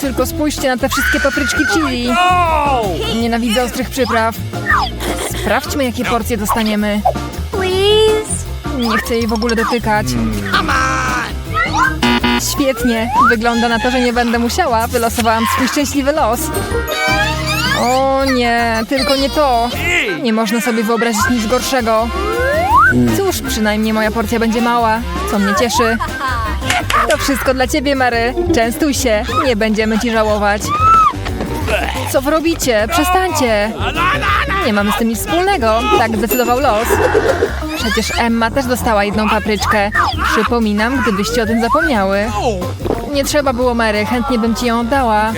Tylko spójrzcie na te wszystkie papryczki chili. Nienawidzę ostrych przypraw. Sprawdźmy, jakie porcje dostaniemy. Please? Nie chcę jej w ogóle dotykać. Świetnie. Wygląda na to, że nie będę musiała. Wylosowałam swój szczęśliwy los. O nie, tylko nie to. Nie można sobie wyobrazić nic gorszego. Cóż, przynajmniej moja porcja będzie mała, co mnie cieszy. To wszystko dla ciebie, Mary. Częstuj się, nie będziemy ci żałować. Co wy robicie? Przestańcie. Nie mamy z tym nic wspólnego. Tak zdecydował los. Przecież Emma też dostała jedną papryczkę. Przypominam, gdybyście o tym zapomniały. Nie trzeba było Mary, chętnie bym ci ją oddała.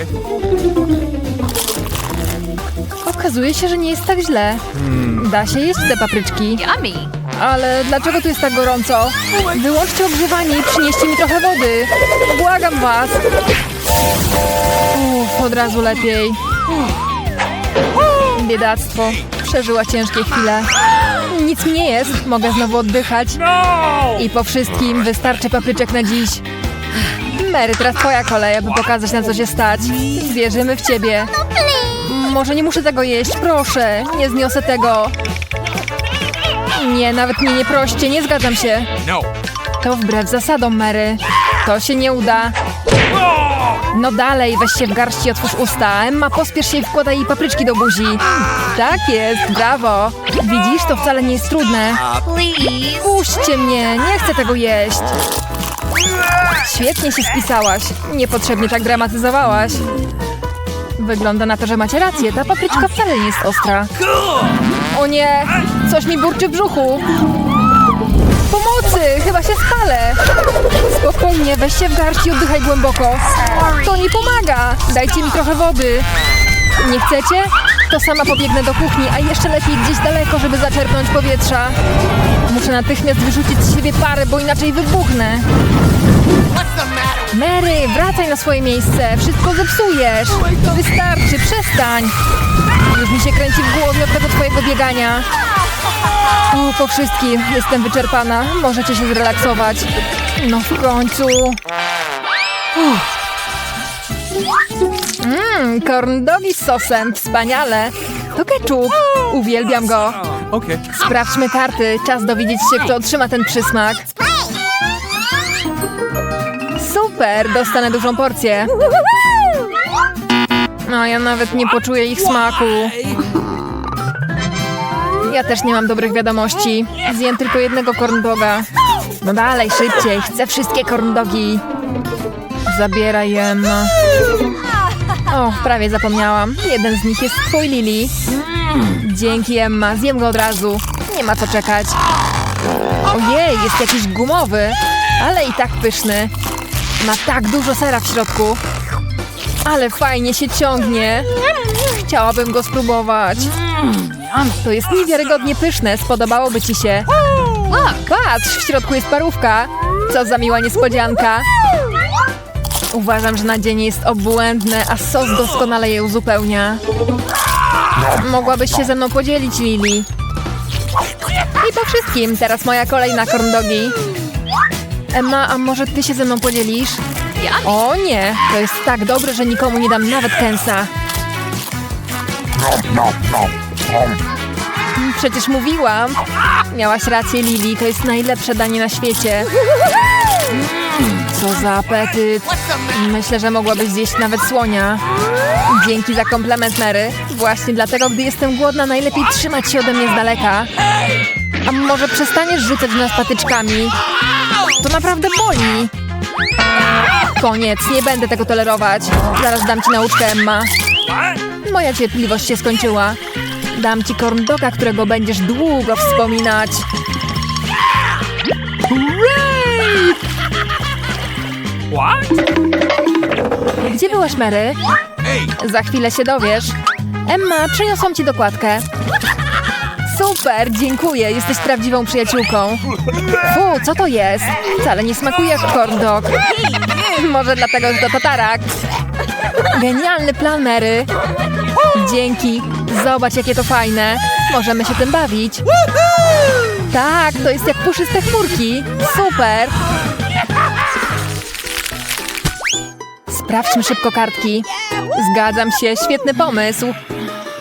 Okazuje się, że nie jest tak źle. Da się jeść te papryczki. Yummy. Ale dlaczego tu jest tak gorąco? Wyłączcie ogrzewanie i przynieście mi trochę wody. Błagam was. Uff, od razu lepiej. Biedactwo. Przeżyła ciężkie chwile. Nic mi nie jest. Mogę znowu oddychać. I po wszystkim wystarczy papryczek na dziś. Mary, teraz twoja kolej, aby pokazać na co się stać. Wierzymy w ciebie. Może nie muszę tego jeść, proszę. Nie zniosę tego. Nie, nawet mnie nie proście, nie zgadzam się. No. To wbrew zasadom, Mary. To się nie uda. No dalej, weź się w garść i otwórz usta. Emma, pospiesz się i wkładaj jej papryczki do buzi. Tak jest, brawo. Widzisz, to wcale nie jest trudne. Please? Puśćcie mnie, nie chcę tego jeść. Świetnie się spisałaś. Niepotrzebnie tak dramatyzowałaś. Wygląda na to, że macie rację. Ta papryczka wcale nie jest ostra. O nie! Coś mi burczy w brzuchu. Pomocy! Chyba się spalę. Spokojnie, weź się w garść i oddychaj głęboko. To nie pomaga. Dajcie mi trochę wody. Nie chcecie? To sama pobiegnę do kuchni, a jeszcze lepiej gdzieś daleko, żeby zaczerpnąć powietrza. Muszę natychmiast wyrzucić z siebie parę, bo inaczej wybuchnę. Mary, wracaj na swoje miejsce. Wszystko zepsujesz. Wystarczy, przestań. Już mi się kręci w głowie od tego twojego biegania. O, po wszystkim jestem wyczerpana. Możecie się zrelaksować. No w końcu. Mmm, corn dogi z sosem. Wspaniale. To ketchup. Uwielbiam go. Sprawdźmy karty. Czas dowiedzieć się, kto otrzyma ten przysmak. Super, dostanę dużą porcję. No, ja nawet nie poczuję ich smaku. Ja też nie mam dobrych wiadomości. Zjem tylko jednego corndoga. No dalej, szybciej. Chcę wszystkie corndogi. Zabieraj je, Emma. O, prawie zapomniałam. Jeden z nich jest twój, Lili. Dzięki, Emma. Zjem go od razu. Nie ma co czekać. Ojej, jest jakiś gumowy, ale i tak pyszny. Ma tak dużo sera w środku. Ale fajnie się ciągnie. Chciałabym go spróbować. To jest niewiarygodnie pyszne. Spodobałoby ci się. Patrz, w środku jest parówka. Co za miła niespodzianka. Uważam, że nadzienie jest obłędne, a sos doskonale je uzupełnia. Mogłabyś się ze mną podzielić, Lili. I po wszystkim, teraz moja kolej na corndogi. Emma, a może ty się ze mną podzielisz? Yummy. O nie, to jest tak dobre, że nikomu nie dam nawet kęsa. Przecież mówiłam. Miałaś rację, Lili, to jest najlepsze danie na świecie. Mm, Co za apetyt. Myślę, że mogłabyś zjeść nawet słonia. Dzięki za komplement, Mary. Właśnie dlatego, gdy jestem głodna, najlepiej trzymać się ode mnie z daleka. A może przestaniesz rzucać nas patyczkami? To naprawdę boli. Koniec, nie będę tego tolerować. Zaraz dam ci nauczkę, Emma. Moja cierpliwość się skończyła. Dam ci corn doga, którego będziesz długo wspominać. Hooray! What? Gdzie byłaś, Mary? Za chwilę się dowiesz. Emma, przyniosłam ci dokładkę. Super, dziękuję, jesteś prawdziwą przyjaciółką. Fu, co to jest? Wcale nie smakuje jak corn dog. Może dlatego, że to tatarak. Genialny plan, Mary. Dzięki. Zobacz, jakie to fajne. Możemy się tym bawić. Tak, to jest jak puszyste chmurki. Super. Sprawdźmy szybko kartki. Zgadzam się, świetny pomysł.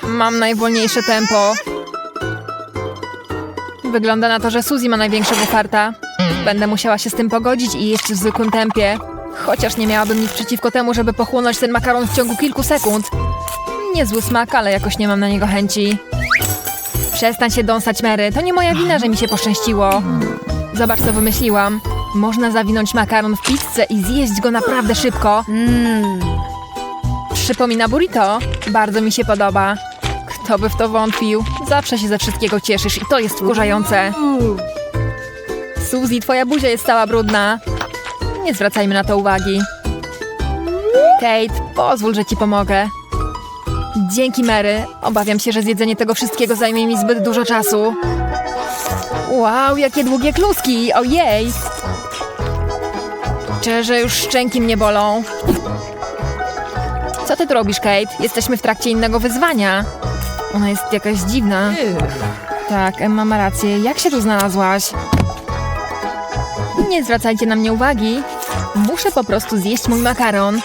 Mam najwolniejsze tempo. Wygląda na to, że Suzy ma największego farta. Będę musiała się z tym pogodzić i jeść w zwykłym tempie. Chociaż nie miałabym nic przeciwko temu, żeby pochłonąć ten makaron w ciągu kilku sekund. Niezły smak, ale jakoś nie mam na niego chęci. Przestań się dąsać, Mary. To nie moja wina, że mi się poszczęściło. Zobacz, co wymyśliłam. Można zawinąć makaron w pizzę i zjeść go naprawdę szybko. Przypomina burrito. Bardzo mi się podoba. Kto by w to wątpił? Zawsze się ze wszystkiego cieszysz i to jest wkurzające. Suzy, twoja buzia jest cała brudna. Nie zwracajmy na to uwagi. Kate, pozwól, że ci pomogę. Dzięki, Mary. Obawiam się, że zjedzenie tego wszystkiego zajmie mi zbyt dużo czasu. Wow, jakie długie kluski! Ojej! Szczerze, już szczęki mnie bolą. Co ty tu robisz, Kate? Jesteśmy w trakcie innego wyzwania. Ona jest jakaś dziwna. Tak, Emma ma rację. Jak się tu znalazłaś? Nie zwracajcie na mnie uwagi. Muszę po prostu zjeść mój makaron.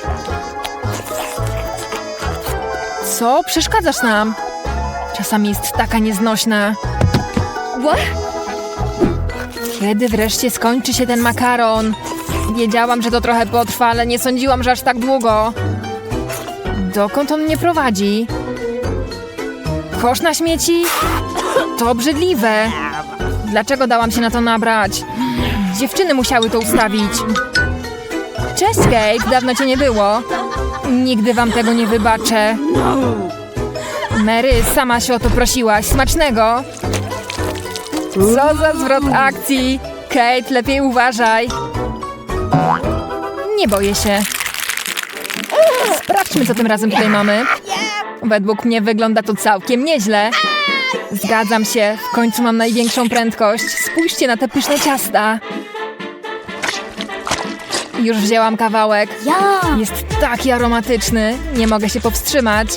Co? Przeszkadzasz nam? Czasami jest taka nieznośna. Kiedy wreszcie skończy się ten makaron? Wiedziałam, że to trochę potrwa, ale nie sądziłam, że aż tak długo. Dokąd on mnie prowadzi? Kosz na śmieci? To obrzydliwe. Dlaczego dałam się na to nabrać? Dziewczyny musiały to ustawić. Cześć, Kate. Dawno cię nie było. Nigdy wam tego nie wybaczę. Mary, sama się o to prosiłaś. Smacznego. Co za zwrot akcji? Kate, lepiej uważaj. Nie boję się. Sprawdźmy, co tym razem tutaj mamy. Według mnie wygląda to całkiem nieźle. Zgadzam się, w końcu mam największą prędkość. Spójrzcie na te pyszne ciasta. Już wzięłam kawałek. Jest taki aromatyczny, nie mogę się powstrzymać.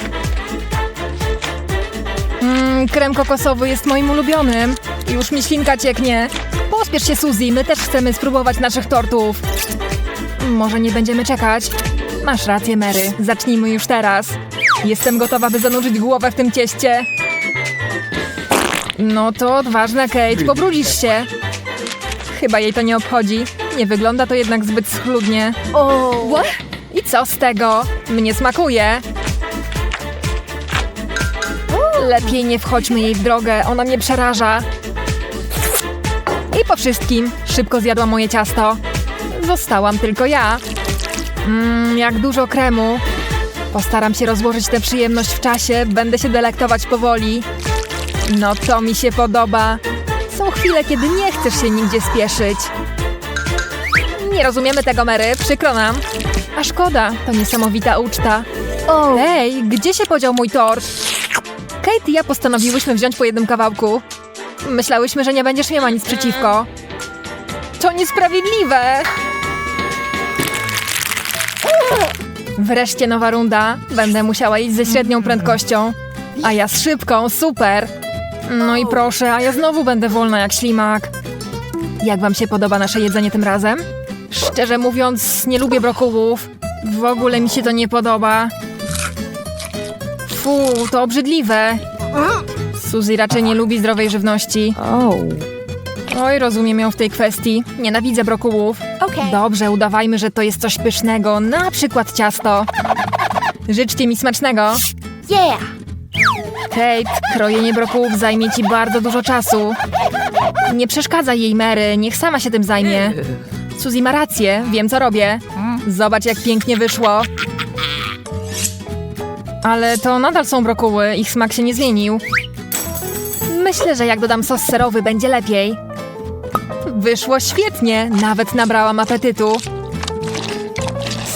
Mmm, krem kokosowy jest moim ulubionym. Już mi ślinka cieknie. Pospiesz się, Suzy, my też chcemy spróbować naszych tortów. Może nie będziemy czekać? Masz rację, Mary. Zacznijmy już teraz. Jestem gotowa, by zanurzyć głowę w tym cieście. No to odważna, Kate, pobrudzisz się. Chyba jej to nie obchodzi. Nie wygląda to jednak zbyt schludnie. Oh. What? I co z tego? Mnie smakuje. Lepiej nie wchodźmy jej w drogę, ona mnie przeraża. I po wszystkim szybko zjadła moje ciasto. Zostałam tylko ja. Mmm, jak dużo kremu. Postaram się rozłożyć tę przyjemność w czasie, będę się delektować powoli. No to mi się podoba. Są chwile, kiedy nie chcesz się nigdzie spieszyć. Nie rozumiemy tego, Mary, przykro nam. A szkoda, to niesamowita uczta. Oh. Ej, gdzie się podział mój tort? Kate i ja postanowiłyśmy wziąć po jednym kawałku. Myślałyśmy, że nie będziesz miała nic przeciwko. To niesprawiedliwe! Wreszcie nowa runda. Będę musiała iść ze średnią prędkością. A ja z szybką, super! No i proszę, a ja znowu będę wolna jak ślimak. Jak wam się podoba nasze jedzenie tym razem? Szczerze mówiąc, nie lubię brokułów. W ogóle mi się to nie podoba. Fu, to obrzydliwe. Suzy raczej nie lubi zdrowej żywności. Oj, rozumiem ją w tej kwestii. Nienawidzę brokułów. Dobrze, udawajmy, że to jest coś pysznego, na przykład ciasto. Życzcie mi smacznego. Yeah. Kate, krojenie brokułów zajmie ci bardzo dużo czasu. Nie przeszkadza jej Mary, niech sama się tym zajmie. Suzy ma rację, wiem co robię. Zobacz jak pięknie wyszło. Ale to nadal są brokuły, ich smak się nie zmienił. Myślę, że jak dodam sos serowy będzie lepiej. Wyszło świetnie, nawet nabrałam apetytu.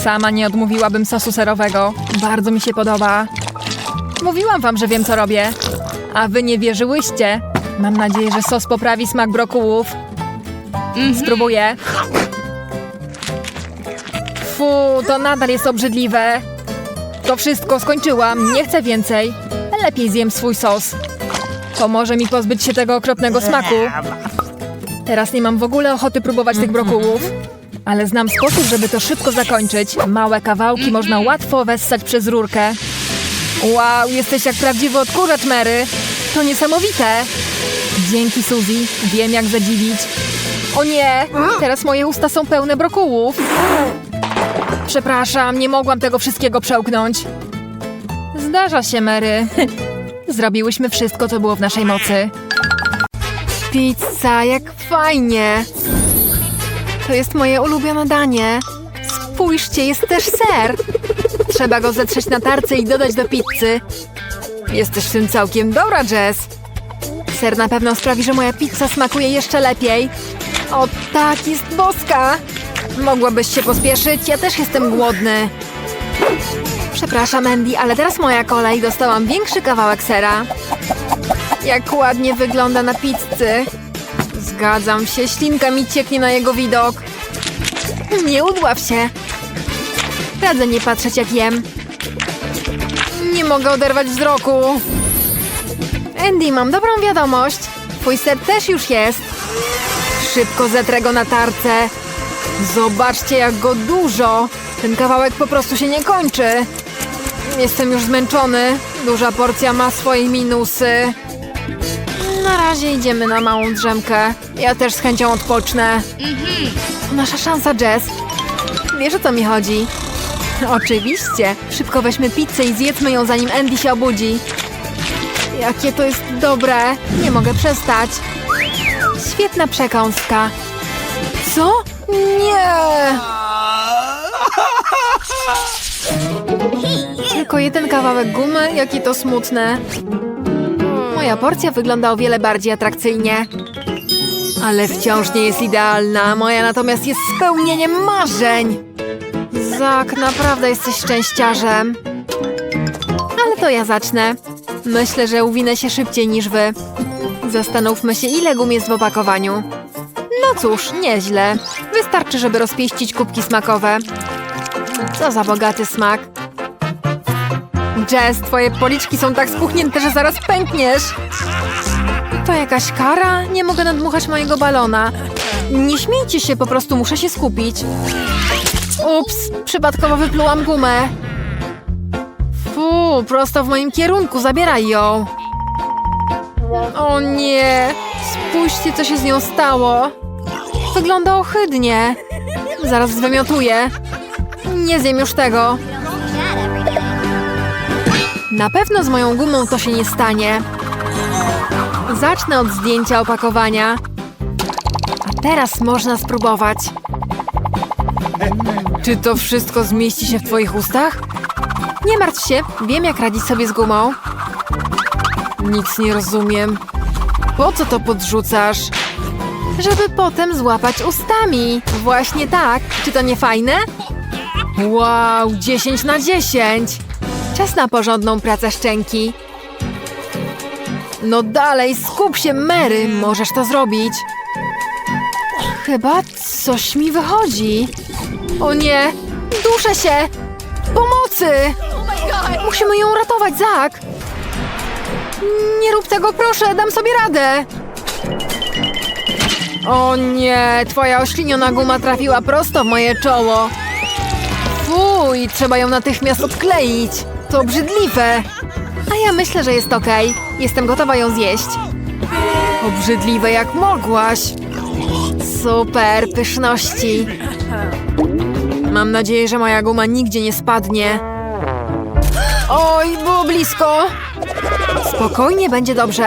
Sama nie odmówiłabym sosu serowego, bardzo mi się podoba. Mówiłam wam, że wiem co robię. A wy nie wierzyłyście. Mam nadzieję, że sos poprawi smak brokułów. Spróbuję. Fu, to nadal jest obrzydliwe. To wszystko skończyłam, nie chcę więcej. Lepiej zjem swój sos. Pomoże mi pozbyć się tego okropnego smaku. Teraz nie mam w ogóle ochoty próbować tych brokułów. Ale znam sposób, żeby to szybko zakończyć. Małe kawałki można łatwo wessać przez rurkę. Wow, jesteś jak prawdziwy odkurzacz, Mary. To niesamowite. Dzięki, Suzy. Wiem, jak zadziwić. O nie, teraz moje usta są pełne brokułów. Przepraszam, nie mogłam tego wszystkiego przełknąć. Zdarza się, Mary. Zrobiłyśmy wszystko, co było w naszej mocy. Pizza, jak fajnie! To jest moje ulubione danie. Spójrzcie, jest też ser. Trzeba go zetrzeć na tarce i dodać do pizzy. Jesteś w tym całkiem dobra, Jess. Ser na pewno sprawi, że moja pizza smakuje jeszcze lepiej. O tak, jest boska! Mogłabyś się pospieszyć? Ja też jestem głodny. Przepraszam, Andy, ale teraz moja kolej. Dostałam większy kawałek sera. Jak ładnie wygląda na pizzy. Zgadzam się, ślinka mi cieknie na jego widok. Nie udław się. Radzę nie patrzeć jak jem. Nie mogę oderwać wzroku. Andy, mam dobrą wiadomość. Twój ser też już jest. Szybko zetrę go na tarce. Zobaczcie, jak go dużo. Ten kawałek po prostu się nie kończy. Jestem już zmęczony. Duża porcja ma swoje minusy. Na razie idziemy na małą drzemkę. Ja też z chęcią odpocznę. To nasza szansa, Jess. Wiesz o co mi chodzi? Oczywiście. Szybko weźmy pizzę i zjedzmy ją zanim Andy się obudzi. Jakie to jest dobre. Nie mogę przestać. Świetna przekąska. Co? Nie! Tylko jeden kawałek gumy? Jakie to smutne. Moja porcja wygląda o wiele bardziej atrakcyjnie. Ale wciąż nie jest idealna. Moja natomiast jest spełnieniem marzeń. Zak, naprawdę jesteś szczęściarzem. Ale to ja zacznę. Myślę, że uwinę się szybciej niż wy. Zastanówmy się, ile gum jest w opakowaniu. No cóż, nieźle. Wystarczy, żeby rozpieścić kubki smakowe. Co za bogaty smak. Jess, twoje policzki są tak spuchnięte, że zaraz pękniesz. To jakaś kara? Nie mogę nadmuchać mojego balona. Nie śmiejcie się, po prostu muszę się skupić. Ups, przypadkowo wyplułam gumę. Fu, prosto w moim kierunku, zabieraj ją. O nie, spójrzcie, co się z nią stało. Wygląda ohydnie. Zaraz zwymiotuję. Nie zjem już tego. Na pewno z moją gumą to się nie stanie. Zacznę od zdjęcia opakowania. A teraz można spróbować. Czy to wszystko zmieści się w twoich ustach? Nie martw się, wiem jak radzić sobie z gumą. Nic nie rozumiem. Po co to podrzucasz? Żeby potem złapać ustami. Właśnie tak. Czy to nie fajne? Wow, 10 na 10. Czas na porządną pracę szczęki. No dalej, skup się, Mary. Możesz to zrobić. Chyba coś mi wychodzi. O nie, duszę się. Pomocy! Musimy ją ratować, Zak. Nie rób tego, proszę, dam sobie radę. O nie, twoja ośliniona guma trafiła prosto w moje czoło. Fuj, trzeba ją natychmiast odkleić. To obrzydliwe. A ja myślę, że jest okej. Jestem gotowa ją zjeść. Obrzydliwe jak mogłaś. Super, pyszności. Mam nadzieję, że moja guma nigdzie nie spadnie. Oj, było blisko. Spokojnie, będzie dobrze.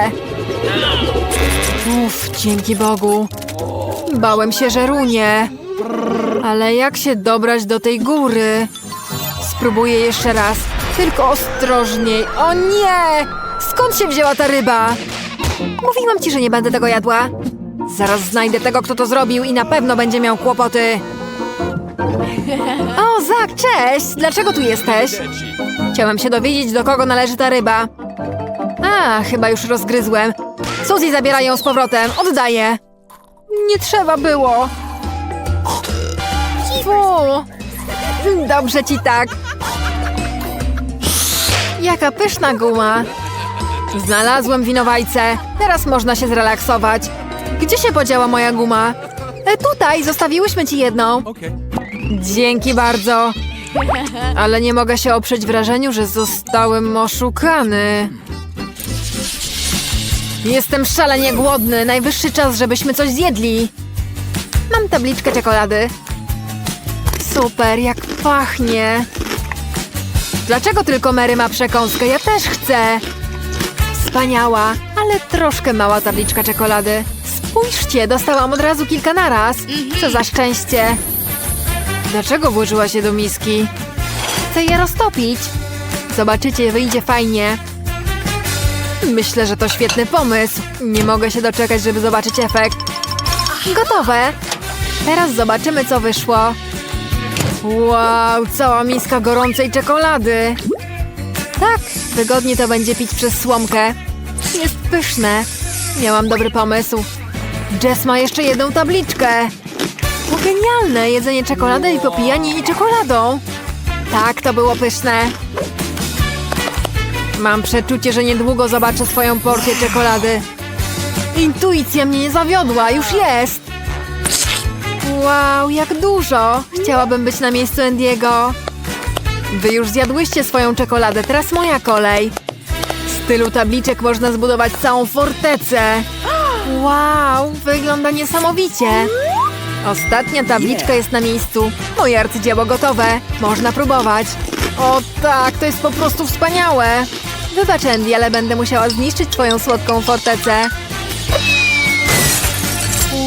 Uff, dzięki Bogu. Bałem się, że runie. Ale jak się dobrać do tej góry? Spróbuję jeszcze raz. Tylko ostrożniej. O nie! Skąd się wzięła ta ryba? Mówiłam ci, że nie będę tego jadła. Zaraz znajdę tego, kto to zrobił i na pewno będzie miał kłopoty. O, Zak, cześć! Dlaczego tu jesteś? Chciałem się dowiedzieć, do kogo należy ta ryba. A, chyba już rozgryzłem. Suzy zabiera ją z powrotem. Oddaję. Nie trzeba było. Fu. Dobrze ci tak. Jaka pyszna guma. Znalazłem winowajcę. Teraz można się zrelaksować. Gdzie się podziała moja guma? E, tutaj, zostawiłyśmy ci jedną. Dzięki bardzo. Ale nie mogę się oprzeć wrażeniu, że zostałem oszukany. Jestem szalenie głodny. Najwyższy czas, żebyśmy coś zjedli. Mam tabliczkę czekolady. Super, jak pachnie. Dlaczego tylko Mary ma przekąskę? Ja też chcę. Wspaniała, ale troszkę mała tabliczka czekolady. Spójrzcie, dostałam od razu kilka naraz. Co za szczęście. Dlaczego włożyła się do miski? Chcę je roztopić. Zobaczycie, wyjdzie fajnie. Myślę, że to świetny pomysł. Nie mogę się doczekać, żeby zobaczyć efekt. Gotowe. Teraz zobaczymy, co wyszło. Wow, cała miska gorącej czekolady. Tak, wygodnie to będzie pić przez słomkę. Jest pyszne. Miałam dobry pomysł. Jess ma jeszcze jedną tabliczkę. To genialne! Jedzenie czekolady i popijanie jej czekoladą. Tak, to było pyszne. Mam przeczucie, że niedługo zobaczę swoją porcję czekolady. Intuicja mnie nie zawiodła, już jest! Wow, jak dużo! Chciałabym być na miejscu Andiego. Wy już zjadłyście swoją czekoladę, teraz moja kolej. Z tylu tabliczek można zbudować całą fortecę. Wow, wygląda niesamowicie. Ostatnia tabliczka jest na miejscu. Moje arcydzieło gotowe. Można próbować. O tak, to jest po prostu wspaniałe. Wybacz, Andy, ale będę musiała zniszczyć twoją słodką fortecę.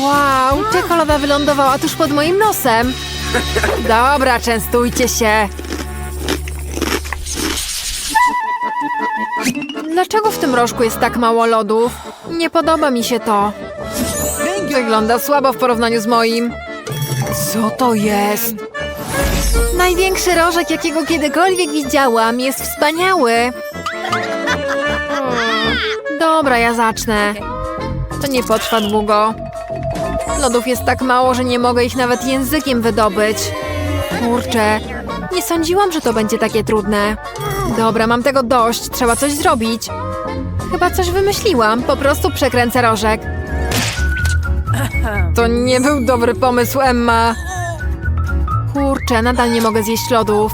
Wow, czekolada wylądowała tuż pod moim nosem. Dobra, częstujcie się. Dlaczego w tym rożku jest tak mało lodów? Nie podoba mi się to. Wygląda słabo w porównaniu z moim. Co to jest? Największy rożek, jakiego kiedykolwiek widziałam. Jest wspaniały. Hmm. Dobra, ja zacznę. To nie potrwa długo. Lodów jest tak mało, że nie mogę ich nawet językiem wydobyć. Kurczę, nie sądziłam, że to będzie takie trudne. Dobra, mam tego dość, trzeba coś zrobić. Chyba coś wymyśliłam, po prostu przekręcę rożek. To nie był dobry pomysł, Emma. Kurczę, nadal nie mogę zjeść lodów.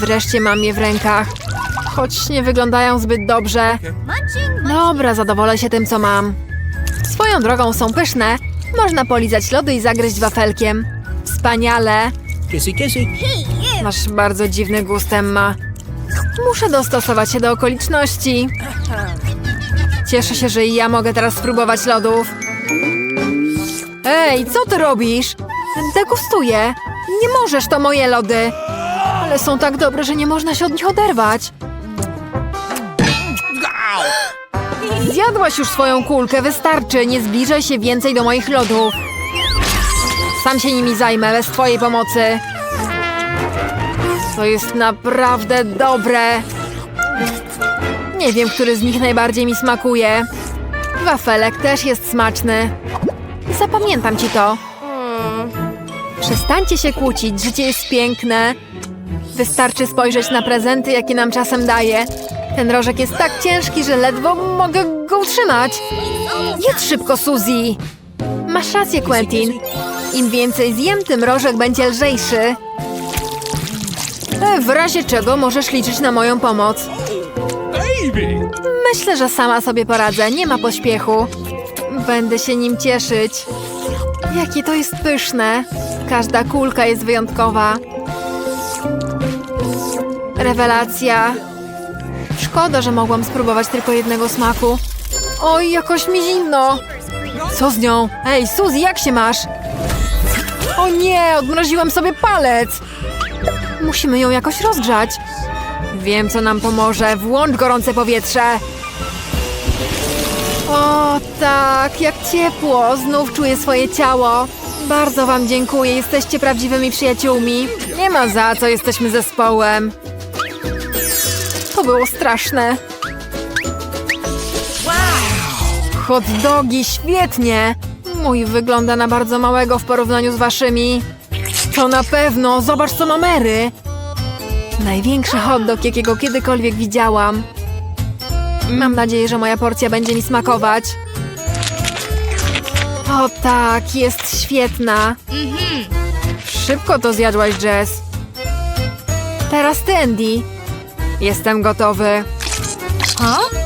Wreszcie mam je w rękach. Choć nie wyglądają zbyt dobrze. Dobra, zadowolę się tym, co mam. Swoją drogą są pyszne. Można polizać lody i zagryźć wafelkiem. Wspaniale. Kissy, kissy. Masz bardzo dziwny gust, Emma. Muszę dostosować się do okoliczności. Cieszę się, że i ja mogę teraz spróbować lodów. Ej, co ty robisz? Degustuję. Nie możesz, to moje lody. Ale są tak dobre, że nie można się od nich oderwać. Zjadłaś już swoją kulkę, wystarczy. Nie zbliżaj się więcej do moich lodów. Sam się nimi zajmę, bez twojej pomocy. To jest naprawdę dobre. Nie wiem, który z nich najbardziej mi smakuje. Wafelek też jest smaczny. Zapamiętam ci to. Przestańcie się kłócić, życie jest piękne. Wystarczy spojrzeć na prezenty, jakie nam czasem daje. Ten rożek jest tak ciężki, że ledwo mogę go utrzymać. Jedz szybko, Suzy. Masz rację, Quentin. Im więcej zjem, tym rożek będzie lżejszy. E, W razie czego możesz liczyć na moją pomoc. Myślę, że sama sobie poradzę, nie ma pośpiechu. Będę się nim cieszyć. Jakie to jest pyszne. Każda kulka jest wyjątkowa. Rewelacja. Szkoda, że mogłam spróbować tylko jednego smaku. Oj, jakoś mi zimno. Co z nią? Ej, Suzy, jak się masz? O nie, odmroziłam sobie palec. Musimy ją jakoś rozgrzać. Wiem, co nam pomoże. Włącz gorące powietrze. O, tak, jak ciepło. Znów czuję swoje ciało. Bardzo wam dziękuję. Jesteście prawdziwymi przyjaciółmi. Nie ma za co, jesteśmy zespołem. To było straszne. Hot dogi, świetnie! Mój wygląda na bardzo małego w porównaniu z waszymi. To na pewno, zobacz co ma Mary. Największy hot dog, jakiego kiedykolwiek widziałam. Mam nadzieję, że moja porcja będzie mi smakować. O tak, jest świetna. Szybko to zjadłaś, Jess. Teraz ty, Andy. Jestem gotowy.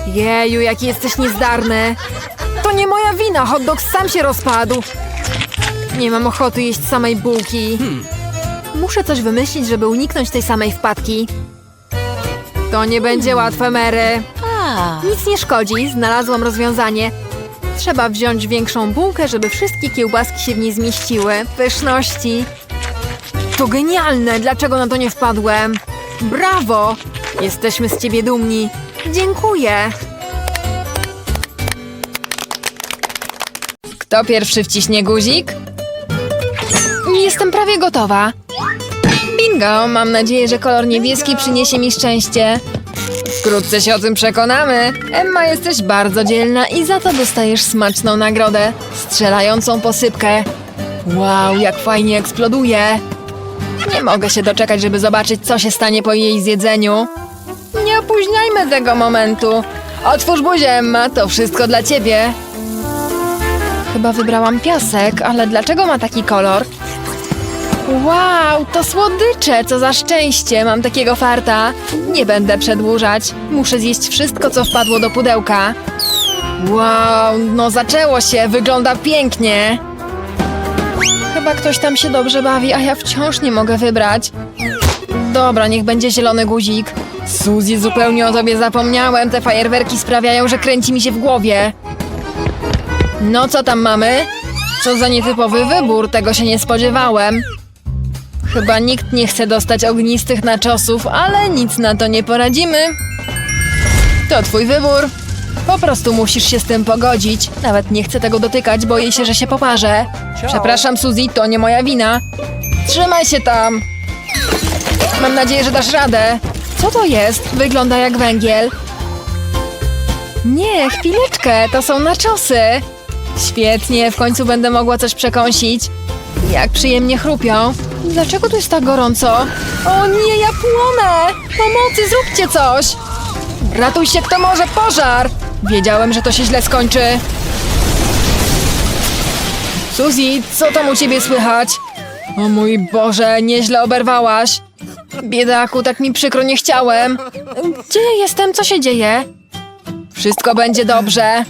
Jeju, jaki jesteś niezdarny. To nie moja wina, hot dog sam się rozpadł. Nie mam ochoty jeść samej bułki. Muszę coś wymyślić, żeby uniknąć tej samej wpadki. To nie będzie łatwe, Mary. Nic nie szkodzi, znalazłam rozwiązanie. Trzeba wziąć większą bułkę, żeby wszystkie kiełbaski się w niej zmieściły. Pyszności. To genialne! Dlaczego na to nie wpadłem? Brawo! Jesteśmy z ciebie dumni. Dziękuję. Kto pierwszy wciśnie guzik? Jestem prawie gotowa. Bingo! Mam nadzieję, że kolor niebieski przyniesie mi szczęście. Wkrótce się o tym przekonamy. Emma, jesteś bardzo dzielna i za to dostajesz smaczną nagrodę. Strzelającą posypkę. Wow, jak fajnie eksploduje. Nie mogę się doczekać, żeby zobaczyć, co się stanie po jej zjedzeniu. Opóźniajmy tego momentu. Otwórz buzię, Emma, to wszystko dla ciebie. Chyba wybrałam piasek, ale dlaczego ma taki kolor? Wow, to słodycze, co za szczęście, mam takiego farta. Nie będę przedłużać, muszę zjeść wszystko, co wpadło do pudełka. Wow, no zaczęło się, wygląda pięknie. Chyba ktoś tam się dobrze bawi, a ja wciąż nie mogę wybrać. Dobra, niech będzie zielony guzik. Suzy, zupełnie o tobie zapomniałem, te fajerwerki sprawiają, że kręci mi się w głowie. No co tam mamy? Co za nietypowy wybór, tego się nie spodziewałem. Chyba nikt nie chce dostać ognistych naczosów, ale nic na to nie poradzimy. To twój wybór. Po prostu musisz się z tym pogodzić. Nawet nie chcę tego dotykać, boję się, że się poparzę. Przepraszam, Suzy, to nie moja wina. Trzymaj się tam. Mam nadzieję, że dasz radę. Co to jest? Wygląda jak węgiel. Nie, chwileczkę, to są naczosy. Świetnie, w końcu będę mogła coś przekąsić. Jak przyjemnie chrupią. Dlaczego tu jest tak gorąco? O nie, ja płonę! Pomocy, zróbcie coś! Ratuj się kto może, pożar! Wiedziałem, że to się źle skończy. Suzy, co tam u ciebie słychać? O mój Boże, nieźle oberwałaś. Biedaku, tak mi przykro, nie chciałem. Gdzie jestem? Co się dzieje? Wszystko będzie dobrze.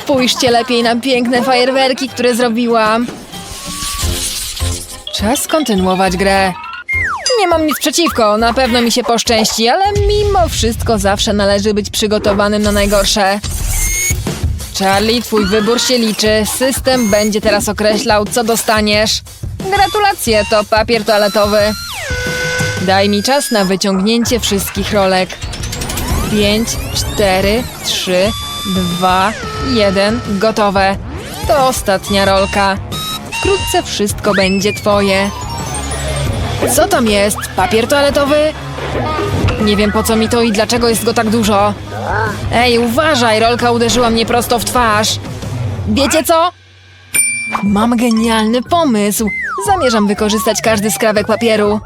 Spójrzcie lepiej na piękne fajerwerki, które zrobiłam. Czas kontynuować grę. Nie mam nic przeciwko, na pewno mi się poszczęści, ale mimo wszystko zawsze należy być przygotowanym na najgorsze. Charlie, twój wybór się liczy. System będzie teraz określał, co dostaniesz. Gratulacje, to papier toaletowy. Daj mi czas na wyciągnięcie wszystkich rolek. 5, 4, 3, 2, 1, gotowe. To ostatnia rolka. Wkrótce wszystko będzie twoje. Co tam jest? Papier toaletowy? Nie wiem po co mi to i dlaczego jest go tak dużo. Ej, uważaj, rolka uderzyła mnie prosto w twarz. Wiecie co? Mam genialny pomysł. Zamierzam wykorzystać każdy skrawek papieru.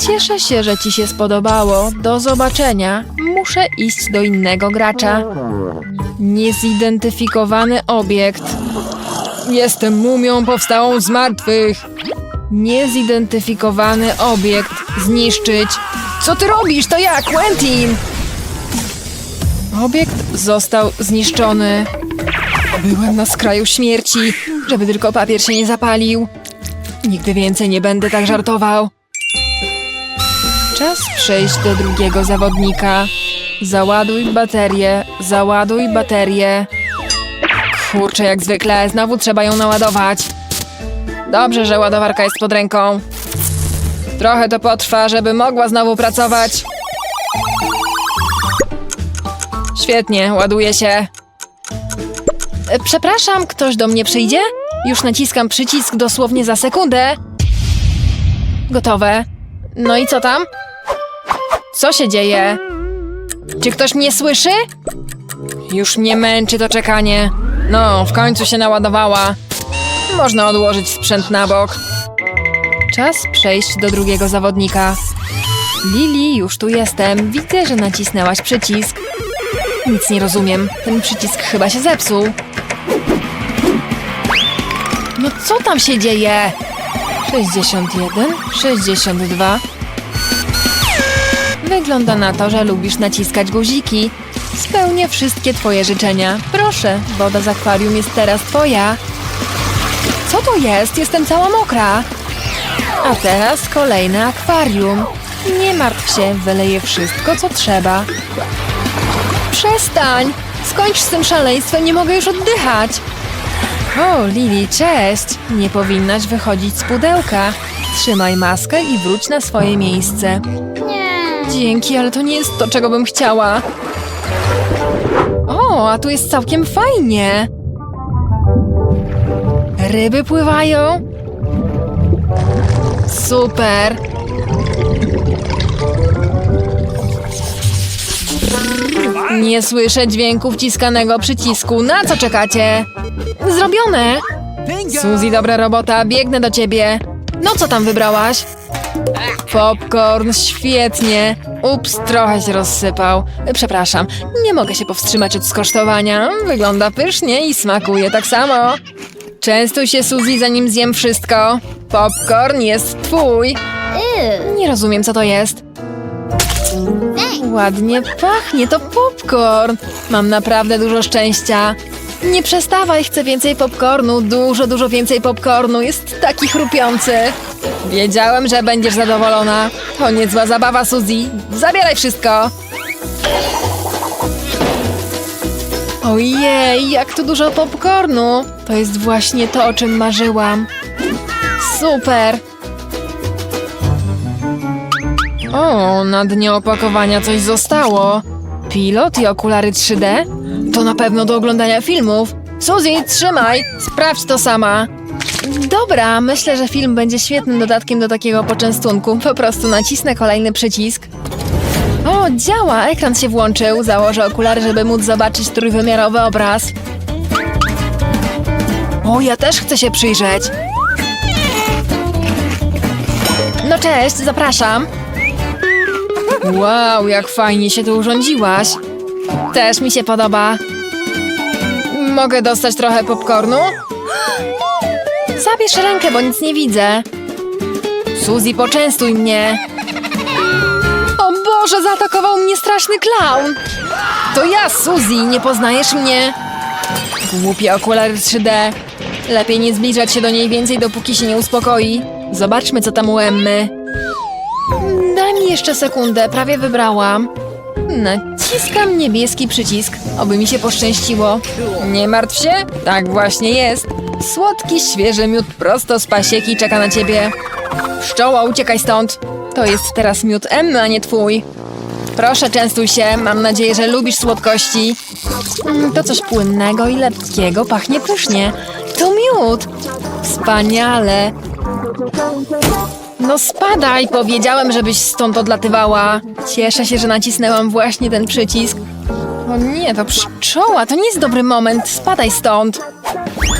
Cieszę się, że ci się spodobało. Do zobaczenia. Muszę iść do innego gracza. Niezidentyfikowany obiekt. Jestem mumią powstałą z martwych. Niezidentyfikowany obiekt. Zniszczyć. Co ty robisz? To ja, Quentin! Obiekt został zniszczony. Byłem na skraju śmierci, żeby tylko papier się nie zapalił. Nigdy więcej nie będę tak żartował. Czas przejść do drugiego zawodnika. Załaduj baterię, załaduj baterię. Kurczę, jak zwykle, znowu trzeba ją naładować. Dobrze, że ładowarka jest pod ręką. Trochę to potrwa, żeby mogła znowu pracować. Świetnie, ładuje się. E, Przepraszam, ktoś do mnie przyjdzie? Już naciskam przycisk dosłownie za sekundę. Gotowe. No i co tam? Co się dzieje? Czy ktoś mnie słyszy? Już mnie męczy to czekanie. No, w końcu się naładowała. Można odłożyć sprzęt na bok. Czas przejść do drugiego zawodnika. Lili, już tu jestem. Widzę, że nacisnęłaś przycisk. Nic nie rozumiem. Ten przycisk chyba się zepsuł. No co tam się dzieje? 61, 62. Wygląda na to, że lubisz naciskać guziki. Spełnię wszystkie twoje życzenia. Proszę, woda z akwarium jest teraz twoja. Co to jest? Jestem cała mokra. A teraz kolejne akwarium. Nie martw się, wyleję wszystko, co trzeba. Przestań! Skończ z tym szaleństwem, nie mogę już oddychać. O, Lili, cześć! Nie powinnaś wychodzić z pudełka. Trzymaj maskę i wróć na swoje miejsce. Dzięki, ale to nie jest to, czego bym chciała. O, a tu jest całkiem fajnie. Ryby pływają. Super. Nie słyszę dźwięku wciskanego przycisku. Na co czekacie? Zrobione! Suzy, dobra robota, biegnę do ciebie. No co tam wybrałaś? Popcorn, świetnie. Ups, trochę się rozsypał. Przepraszam, nie mogę się powstrzymać od skosztowania. Wygląda pysznie i smakuje tak samo. Częstuj się, Suzy, zanim zjem wszystko. Popcorn jest twój. Nie rozumiem, co to jest. Ładnie pachnie, to popcorn. Mam naprawdę dużo szczęścia. Nie przestawaj, chcę więcej popcornu, dużo, dużo więcej popcornu. Jest taki chrupiący. Wiedziałem, że będziesz zadowolona. To niezła zabawa, Suzy. Zabieraj wszystko. Ojej, jak tu dużo popcornu. To jest właśnie to, o czym marzyłam. Super. O, na dnie opakowania coś zostało. Pilot i okulary 3D? To na pewno do oglądania filmów. Suzy, trzymaj! Sprawdź to sama. Dobra, myślę, że film będzie świetnym dodatkiem do takiego poczęstunku. Po prostu nacisnę kolejny przycisk. O, działa! Ekran się włączył. Założę okulary, żeby móc zobaczyć trójwymiarowy obraz. O, ja też chcę się przyjrzeć. No cześć, zapraszam. Wow, jak fajnie się tu urządziłaś. Też mi się podoba. Mogę dostać trochę popcornu? Zabierz rękę, bo nic nie widzę. Suzy, poczęstuj mnie. O Boże, zaatakował mnie straszny klaun. To ja, Suzy, nie poznajesz mnie? Głupie okulary 3D. Lepiej nie zbliżać się do niej więcej, dopóki się nie uspokoi. Zobaczmy, co tam u Emmy. Daj mi jeszcze sekundę, prawie wybrałam. Naciskam niebieski przycisk, oby mi się poszczęściło. Nie martw się, tak właśnie jest. Słodki, świeży miód prosto z pasieki czeka na ciebie. Pszczoła, uciekaj stąd. To jest teraz miód Emmy, a nie twój. Proszę, częstuj się, mam nadzieję, że lubisz słodkości. Mm, To coś płynnego i lepkiego, pachnie pysznie. To miód. Wspaniale. No spadaj, powiedziałem, żebyś stąd odlatywała. Cieszę się, że nacisnęłam właśnie ten przycisk. O nie, to pszczoła, to nie jest dobry moment, spadaj stąd.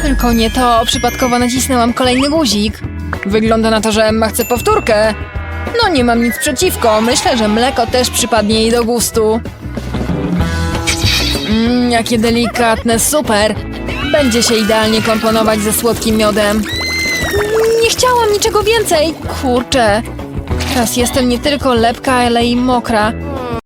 Tylko nie to, przypadkowo nacisnęłam kolejny guzik. Wygląda na to, że Emma chce powtórkę. No nie mam nic przeciwko, myślę, że mleko też przypadnie jej do gustu. Mmm, jakie delikatne, super. Będzie się idealnie komponować ze słodkim miodem. Nie chciałam niczego więcej! Kurczę! Teraz jestem nie tylko lepka, ale i mokra.